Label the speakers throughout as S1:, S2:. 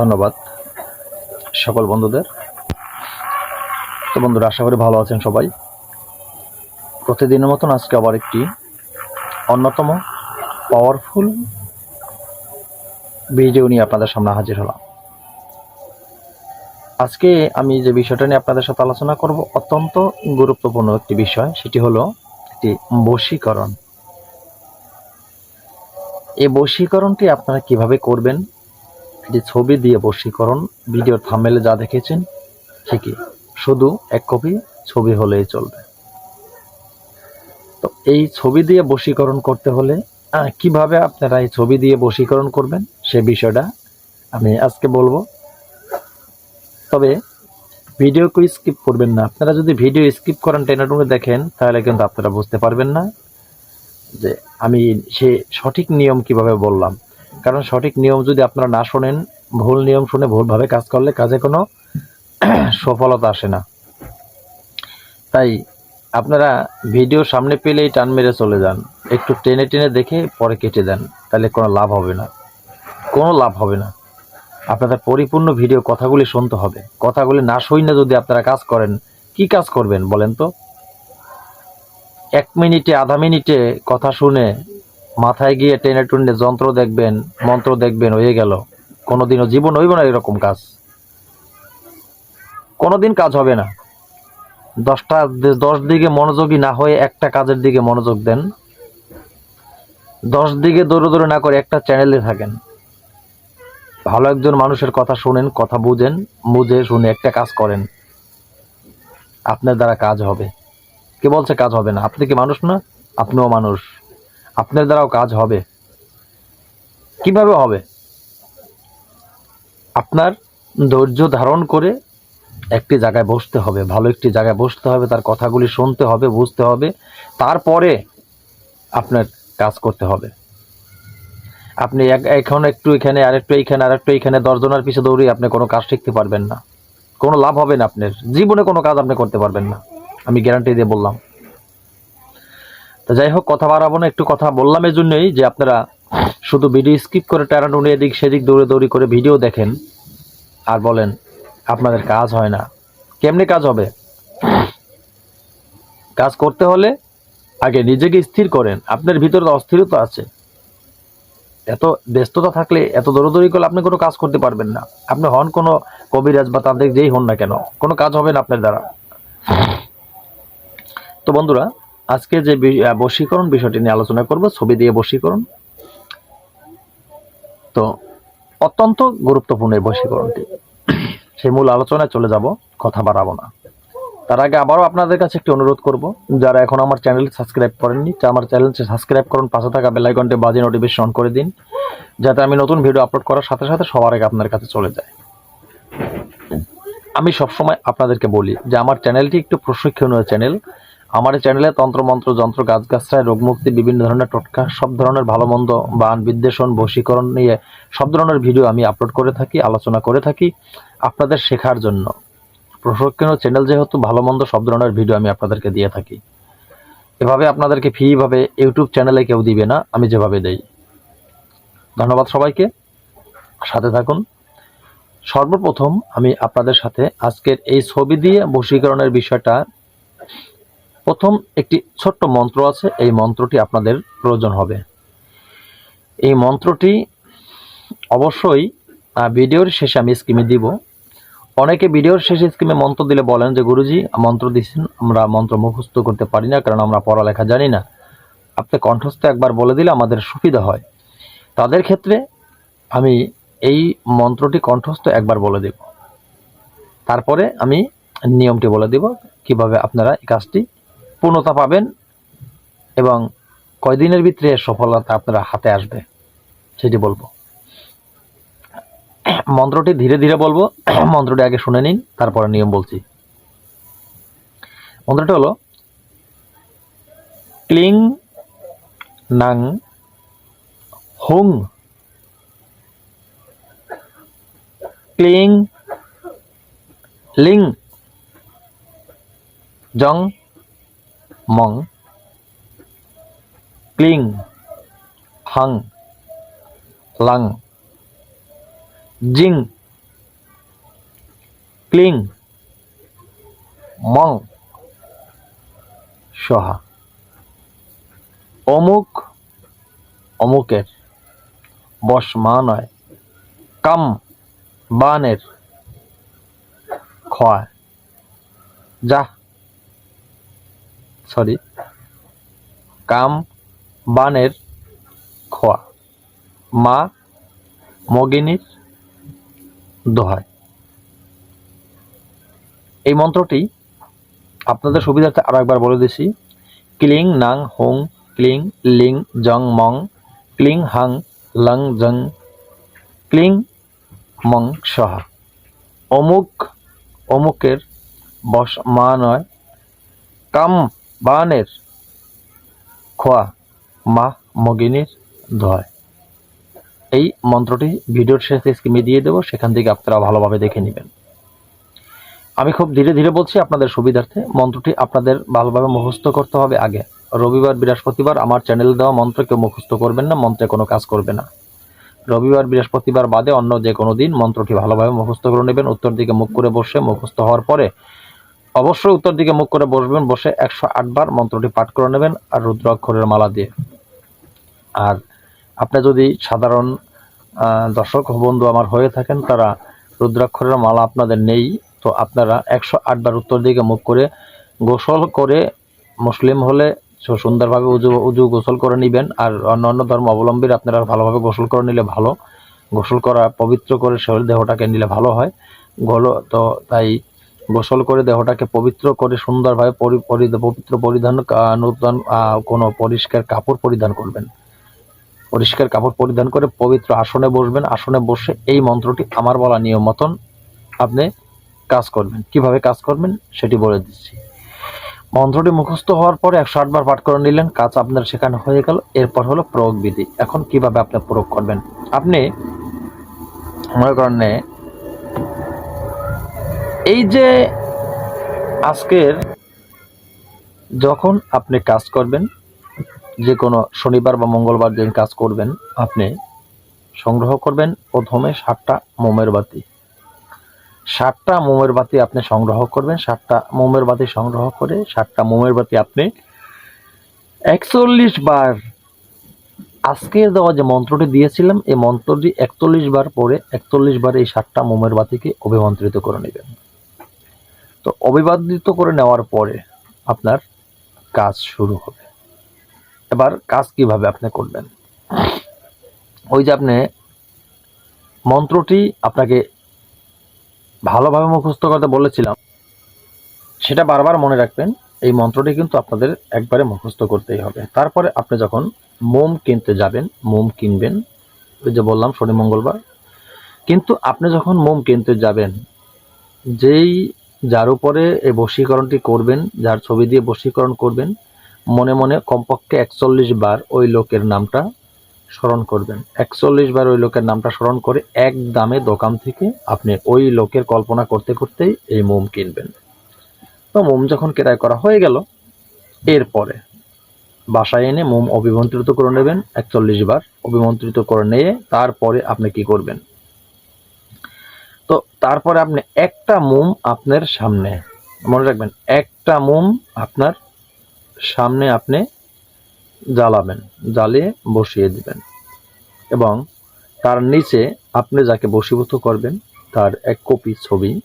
S1: ধন্যবাদ সকল বন্ধুদের। তো বন্ধুরা, আশা করি ভালো আছেন সবাই। প্রতিদিনের মতন আজকে আবার একটি অন্যতম পাওয়ারফুল ভিডিও নিয়ে আপনাদের সামনে হাজির হলাম। আজকে আমি যে বিষয়টা নিয়ে আপনাদের সাথে আলোচনা করব, অত্যন্ত গুরুত্বপূর্ণ একটি বিষয়, সেটি হলো একটি বশীকরণ। এই বশীকরণটি আপনারা কীভাবে করবেন এটি ছবি দিয়ে বশীকরণ, ভিডিওর থামেলে যা দেখেছেন, ঠিকই। শুধু এক কপি ছবি হলেই চলবে। তো এই ছবি দিয়ে বশীকরণ করতে হলে কীভাবে আপনারা এই ছবি দিয়ে বশীকরণ করবেন, সে বিষয়টা আমি আজকে বলব। তবে ভিডিওকে স্কিপ করবেন না। আপনারা যদি ভিডিও স্কিপ করেন, টেনে টুনে দেখেন, তাহলে কিন্তু আপনারা বুঝতে পারবেন না যে আমি সে সঠিক নিয়ম কীভাবে বললাম। কারণ সঠিক নিয়ম যদি আপনারা না শোনেন, ভুল নিয়ম শুনে ভুলভাবে কাজ করলে কাজে কোনো সফলতা আসে না। তাই আপনারা ভিডিও সামনে পেলেই টান মেরে চলে যান। একটু টেনে টেনে দেখে পরে কেটে দেন, তাহলে কোনো লাভ হবে না। কোনো লাভ হবে না। আপনাদের পরিপূর্ণ ভিডিও কথাগুলি শুনতে হবে। কথাগুলি না শুনে যদি আপনারা কাজ করেন, কি কাজ করবেন বলেন তো? এক মিনিটে, আধা মিনিটে কথা শুনে মাথায় গিয়ে টেনে টুনে যন্ত্র দেখবেন, মন্ত্র দেখবেন, হয়ে গেল। কোনোদিনও জীবন হইব না এরকম কাজ। কোনোদিন কাজ হবে না। দশটা, দশ দিকে মনোযোগী না হয়ে একটা কাজের দিকে মনোযোগ দেন। দশ দিকে দৌড়ে দৌড়ে না করে একটা চ্যানেলে থাকেন। ভালো একজন মানুষের কথা শুনেন, কথা বুঝেন, বুঝে শুনে একটা কাজ করেন। আপনার দ্বারা কাজ হবে। কে বলছে কাজ হবে না? আপনি কি মানুষ না? আপনিও মানুষ। আপনার দ্বারাও কাজ হবে। কীভাবে হবে? আপনার ধৈর্য ধারণ করে একটি জায়গায় বসতে হবে, ভালো একটি জায়গায় বসতে হবে, তার কথাগুলি শুনতে হবে, বুঝতে হবে, তারপরে আপনার কাজ করতে হবে। আপনি এখন একটু এখানে, আর একটু এইখানে, আর একটু এইখানে, দশজনের পিছিয়ে দৌড়িয়ে আপনি কোনো কাজ শিখতে পারবেন না। কোনো লাভ হবে না আপনার। জীবনে কোনো কাজ আপনি করতে পারবেন না। আমি গ্যারান্টি দিয়ে বললাম। যাই হোক, কথা বাড়াবো না, একটু কথা বললাম এই জন্যই যে আপনারা শুধু ভিডিও স্কিপ করে টানাটুনি এদিক সেদিক দৌড়ে দৌড়ি করে ভিডিও দেখেন আর বলেন, আপনাদের কাজ হয় না। কেমনে কাজ হবে? কাজ করতে হলে আগে নিজেকে স্থির করেন, আপনার ভিতরে অস্থিরতা আছে। এত ব্যস্ততা থাকলে, এত দৌড়দৌড়ি করলে আপনি কোনো কাজ করতে পারবেন না। আপনি হন কোনো কবিরাজ বা তাদের যেই হন না কেন, কোনো কাজ হবে না আপনার দ্বারা। তো বন্ধুরা আজকে যে বশীকরণ বিষয়টি নিয়ে আলোচনা করব, ছবি দিয়ে বশীকরণ। তো অত্যন্ত গুরুত্বপূর্ণ এই বশীকরণটি। সেই মূল আলোচনায় চলে যাব, কথা বাড়াবো না। তার আগে আবারও আপনাদের কাছে একটি অনুরোধ করব, যারা এখন আমার চ্যানেল সাবস্ক্রাইব করেননি আমার চ্যানেলটি সাবস্ক্রাইব করুন, পাশে থাকা বেলাইকনটি বাজে নোটিফিকেশন করে দিন, যাতে আমি নতুন ভিডিও আপলোড করার সাথে সাথে সবার আগে আপনার কাছে চলে যায়। আমি সবসময় আপনাদেরকে বলি যে আমার চ্যানেলটি একটু প্রশিক্ষণীয় চ্যানেল আমার এই চ্যানেলে তন্ত্রমন্ত্র যন্ত্র গাছগাছরায় রোগমুক্তি বিভিন্ন ধরনের টোটকা, সব ধরনের ভালো, মন্দ, বান, বিদ্বেষণ, বশীকরণ নিয়ে সব ধরনের ভিডিও আমি আপলোড করে থাকি, আলোচনা করে থাকি আপনাদের শেখার জন্য। প্রশিক্ষণীয় চ্যানেল যেহেতু ভালো, মন্দ, সব ধরনের ভিডিও আমি আপনাদেরকে দিয়ে থাকি। এভাবে আপনাদেরকে ফ্রিভাবে ইউটিউব চ্যানেলে কেউ দিবে না, আমি যেভাবে দেই। ধন্যবাদ সবাইকে। সাথে থাকুন। সর্বপ্রথম আমি আপনাদের সাথে আজকের এই ছবি দিয়ে বশীকরণের বিষয়টা প্রথম একটি ছোট্ট মন্ত্র আছে, এই মন্ত্রটি আপনাদের প্রয়োজন হবে। এই মন্ত্রটি অবশ্যই ভিডিওর শেষে আমি স্কিমে দিব। অনেকে ভিডিওর শেষে স্কিমে মন্ত্র দিলে বলেন যে, গুরুজি, মন্ত্র দিচ্ছেন আমরা মন্ত্র মুখস্থ করতে পারি না, কারণ আমরা পড়ালেখা জানি না। আপনি কণ্ঠস্থ একবার বলে দিলে আমাদের সুবিধা হয়। তাদের ক্ষেত্রে আমি এই মন্ত্রটি কণ্ঠস্থ একবার বলে দেব। তারপরে আমি নিয়মটি বলে দেব, কীভাবে আপনারা এই কাজটি পূর্ণতা পাবেন এবং কয়দিনের ভিতরে সফলতা আপনারা হাতে আসবে, সেটি বলব। মন্ত্রটি ধীরে ধীরে বলব, মন্ত্রটি আগে শুনে নিন, তারপরে নিয়ম বলছি। মন্ত্রটি হলো, ক্লিং নাং হুং। ক্লিং লিং জং মং, ক্লিং, হাং, লাং, জিং, ক্লিং, মং, সহা। অমুক, অমুকের বস কাম বানের, খয়। যা সরি, কাম বানের খোয়া, মা মগিনীর দোহায়। এই মন্ত্রটি আপনাদের সুবিধার্থে আরও একবার বলে দিছি। ক্লিং নাং হোং, ক্লিং লিং জং মং, ক্লিং হাং লং জং, ক্লিং মং সহা। অমুক, অমুকের বস মা নয়, কাম বানের খোয়া মা মগিনীর ধয় এই মন্ত্রটি ভিডিওর শেষে স্ক্রিনে দিয়ে দেবো, সেখান থেকে আপনারা ভালোভাবে দেখে নেবেন। আমি খুব ধীরে ধীরে বলছি আপনাদের সুবিধার্থে, মন্ত্রটি আপনাদের ভালোভাবে মুখস্থ করতে হবে আগে। রবিবার, বৃহস্পতিবার আমার চ্যানেল দেওয়া মন্ত্র কেউ মুখস্থ করবেন না, মন্ত্রে কোনো কাজ করবে না। রবিবার, বৃহস্পতিবার বাদে অন্য যে কোনো দিন মন্ত্রটি ভালোভাবে মুখস্থ করে নেবেন। উত্তর দিকে মুখ করে বসে মুখস্থ হওয়ার পরে অবশ্যই উত্তর দিকে মুখ করে বসবেন, বসে একশো আটবার মন্ত্রটি পাঠ করে নেবেন আর রুদ্রাক্ষরের মালা দিয়ে। আর আপনি যদি সাধারণ দর্শক বন্ধু আমার হয়ে থাকেন, তারা রুদ্রাক্ষরের মালা আপনাদের নেই, তো আপনারা একশো আটবার উত্তর দিকে মুখ করে গোসল করে মুসলিম হলে সুন্দরভাবে উজু উজু গোসল করে নেবেন। আর অন্য অন্য ধর্ম অবলম্বীর আপনারা ভালোভাবে গোসল করে নিলে ভালো। গোসল করা পবিত্র করে শরীর দেহটাকে নিলে ভালো হয়। গলো তো তাই গোসল করে দেহটাকে পবিত্র করে সুন্দরভাবে পবিত্র পরিধান নূতন কোনো পরিষ্কার কাপড় পরিধান করবেন। পরিষ্কার কাপড় পরিধান করে পবিত্র আসনে বসবেন। আসনে বসে এই মন্ত্রটি আমার বলা নিয়ম মতন আপনি কাজ করবেন। কীভাবে কাজ করবেন সেটি বলে দিচ্ছি। মন্ত্রটি মুখস্থ হওয়ার পরে একশো আটবার পাঠ করে নিলেন। কাজ আপনার সেখানে হয়ে গেল। এরপর হলো প্রয়োগ বিধি। এখন কীভাবে আপনি প্রয়োগ করবেন? আপনি, মনে করেন এই যে আজকের যখন আপনি কাজ করবেন, যে কোনো শনিবার বা মঙ্গলবার দিন কাজ করবেন, আপনি সংগ্রহ করবেন প্রথমে সাতটা মোমের বাতি। সাতটা মোমের বাতি আপনি সংগ্রহ করবেন, সাতটা মোমের বাতি সংগ্রহ করে সাতটা মোমের বাতি আপনি একচল্লিশ বার আজকে দেওয়া যে মন্ত্রটি দিয়েছিলাম, এই মন্ত্রটি একচল্লিশ বার পরে একচল্লিশ বার এই সাতটা মোমের বাতিকে অভিমন্ত্রিত করে নেবেন। তো অভিবাদিত করে নেওয়ার পরে আপনার কাজ শুরু হবে। এবার কাজ কীভাবে আপনি করবেন? ওই যে আপনি মন্ত্রটি আপনাকে ভালোভাবে মুখস্থ করতে বলেছিলাম, সেটা বারবার মনে রাখবেন, এই মন্ত্রটি কিন্তু আপনাদের একবারে মুখস্থ করতেই হবে। তারপরে আপনি যখন মোম কিনতে যাবেন, মোম কিনবেন, ওই যে বললাম শনি মঙ্গলবার, কিন্তু আপনি যখন মোম কিনতে যাবেন, যেই যার উপরে এই বশীকরণটি করবেন, যার ছবি দিয়ে বশীকরণ করবেন, মনে মনে কমপক্ষে একচল্লিশ বার ওই লোকের নামটা স্মরণ করবেন। একচল্লিশ বার ওই লোকের নামটা স্মরণ করে এক দামে দোকান থেকে আপনি ওই লোকের কল্পনা করতে করতেই এই মোম কিনবেন। তো মোম যখন ক্রয় করা হয়ে গেল, এরপরে বাসায় এনে মোম অভিমন্ত্রিত করে নেবেন, একচল্লিশ বার অভিমন্ত্রিত করে নিয়ে তারপরে আপনি কি করবেন? তো তারপরে আপনি একটা মোম আপনার সামনে, মনে রাখবেন, একটা মোম আপনার সামনে আপনি জ্বালাবেন, জ্বালিয়ে বসিয়ে দিবেন। এবং তার নিচে আপনি যাকে বশীভূত করবেন, তার এক কপি ছবি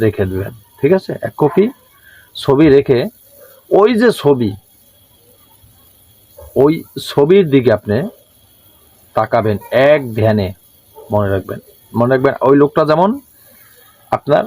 S1: রেখে দেবেন। ঠিক আছে? এক কপি ছবি রেখে ওই যে ছবি, ওই ছবির দিকে আপনি তাকাবেন এক ধ্যানে, মনে রাখবেন। মনে রাখবেন, ওই লোকটা যেমন আপনার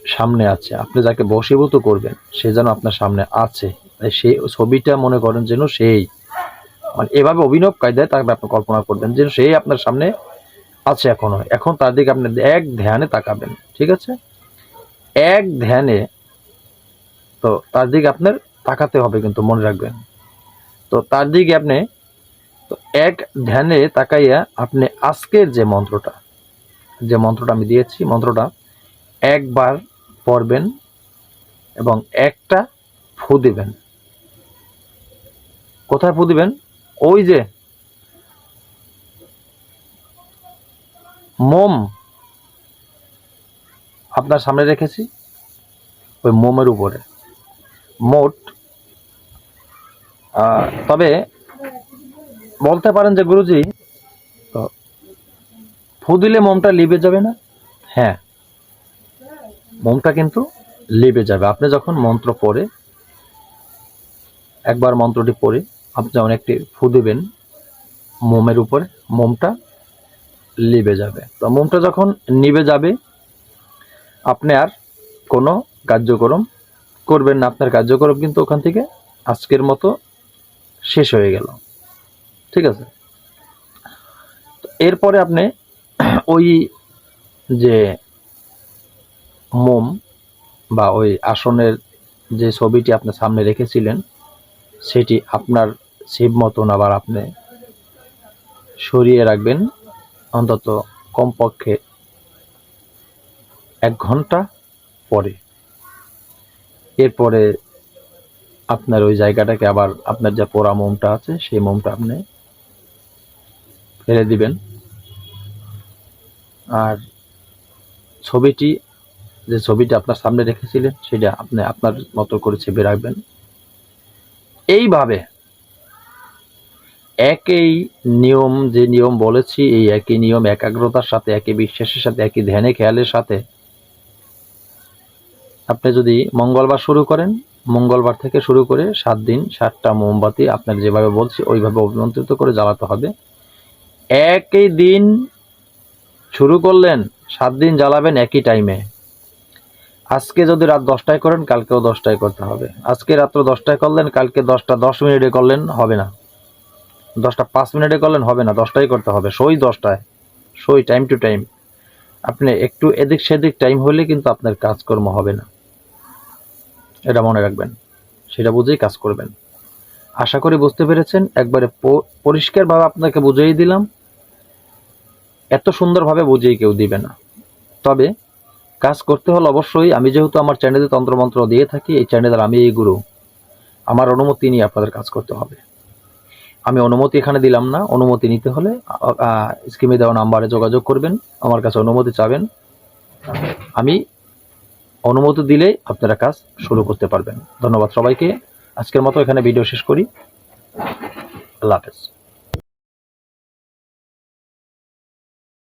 S1: সামনে আছে, আপনি যাকে বশীভূত করবেন, সে যেন আপনার সামনে আছে। তাই সেই ছবিটা মনে করেন যেন সেই। মানে এভাবে অভিনব কায়দায় তাকে আপনি কল্পনা করবেন যেন সেই আপনার সামনে আছে এখনও। এখন তার দিকে আপনি এক ধ্যানে তাকাবেন, ঠিক আছে? এক ধ্যানে তো তার দিকে আপনার তাকাতে হবে কিন্তু মনে রাখবেন। তো তার দিকে আপনি তো এক ধ্যানে তাকাইয়া আপনি আজকের যে মন্ত্রটা যে মন্ত্রটা আমি দিয়েছি, মন্ত্রটা একবার পড়বেন এবং একটা ফু দিবেন। কোথায় ফু দিবেন? ওই যে মোম আপনার সামনে রেখেছি, ওই মোমের উপরে। মোট তবে বলতে পারেন যে গুরুজি ফু দিলে মোমটা লিবে যাবে না? হ্যাঁ। মোমটা কিন্তু লিবে যাবে। আপনি যখন মন্ত্র পড়ে, একবার মন্ত্রটি পড়ে, আপনি যখন একটি ফু দিবেন মোমের উপরে, মোমটা লিবে যাবে। তো মোমটা যখন নিবে যাবে, আপনি আর কোনো কার্যক্রম করবেন না। আপনার কার্যক্রম কিন্তু ওখান থেকে আজকের মতো শেষ হয়ে গেল। ঠিক আছে? এরপরে আপনি ওই যে মোম বা ওই আসনের যে ছবিটি আপনি সামনে রেখেছিলেন, সেটি আপনার শিব মতন আবার আপনি সরিয়ে রাখবেন। অন্তত কমপক্ষে এক ঘণ্টা পরে। এরপরে আপনার ওই জায়গাটাকে আবার আপনার যে পোড়া মোমটা আছে, সেই মোমটা আপনি ফেলে দিবেন। আর ছবিটি, যে ছবিটা আপনার সামনে রেখেছিলেন, সেটা আপনি আপনার মতো করে চেপে রাখবেন। এইভাবে একই নিয়ম, যে নিয়ম বলেছি, এই একই নিয়ম, একাগ্রতার সাথে, একই বিশ্বাসের সাথে, একই ধ্যানে, খেয়ালের সাথে আপনি যদি মঙ্গলবার শুরু করেন, মঙ্গলবার থেকে শুরু করে সাত দিন, সাতটা মোমবাতি আপনার যেভাবে বলছি, ওইভাবে অভিমন্ত্রিত করে জ্বালাতে হবে। একই দিন শুরু করলেন, সাত দিন জ্বালাবেন একই টাইমে আজকে যদি রাত দশটায় করেন, কালকেও দশটায় করতে হবে। আজকে রাত্র দশটায় করলেন, কালকে দশটা দশ মিনিটে করলেন, হবে না। দশটা পাঁচ মিনিটে করলেন, হবে না, দশটাই করতে হবে। সই দশটায়, সই টাইম টু টাইম আপনি একটু এদিক সেদিক টাইম হলে কিন্তু আপনার কাজকর্ম হবে না। এটা মনে রাখবেন। সেটা বুঝেই কাজ করবেন। আশা করি বুঝতে পেরেছেন। একবারে পরিষ্কারভাবে আপনাকে বুঝিয়ে দিলাম। এত সুন্দরভাবে বুঝিয়ে কেউ দিবে না। তবে কাজ করতে হলে অবশ্যই আমি যেহেতু আমার চ্যানেলে তন্ত্রমন্ত্র দিয়ে থাকি, এই চ্যানেলের আমি এই গুরু। আমার অনুমতি নিয়ে আপনাদের কাজ করতে হবে। আমি অনুমতি এখানে দিলাম না। অনুমতি নিতে হলে স্কিমে দেওয়া নাম্বারে যোগাযোগ করবেন, আমার কাছে অনুমতি চাবেন। আমি অনুমতি দিলেই আপনারা কাজ শুরু করতে পারবেন। ধন্যবাদ সবাইকে। আজকের মতো এখানে ভিডিও শেষ করি। আল্লাহ হাফেজ।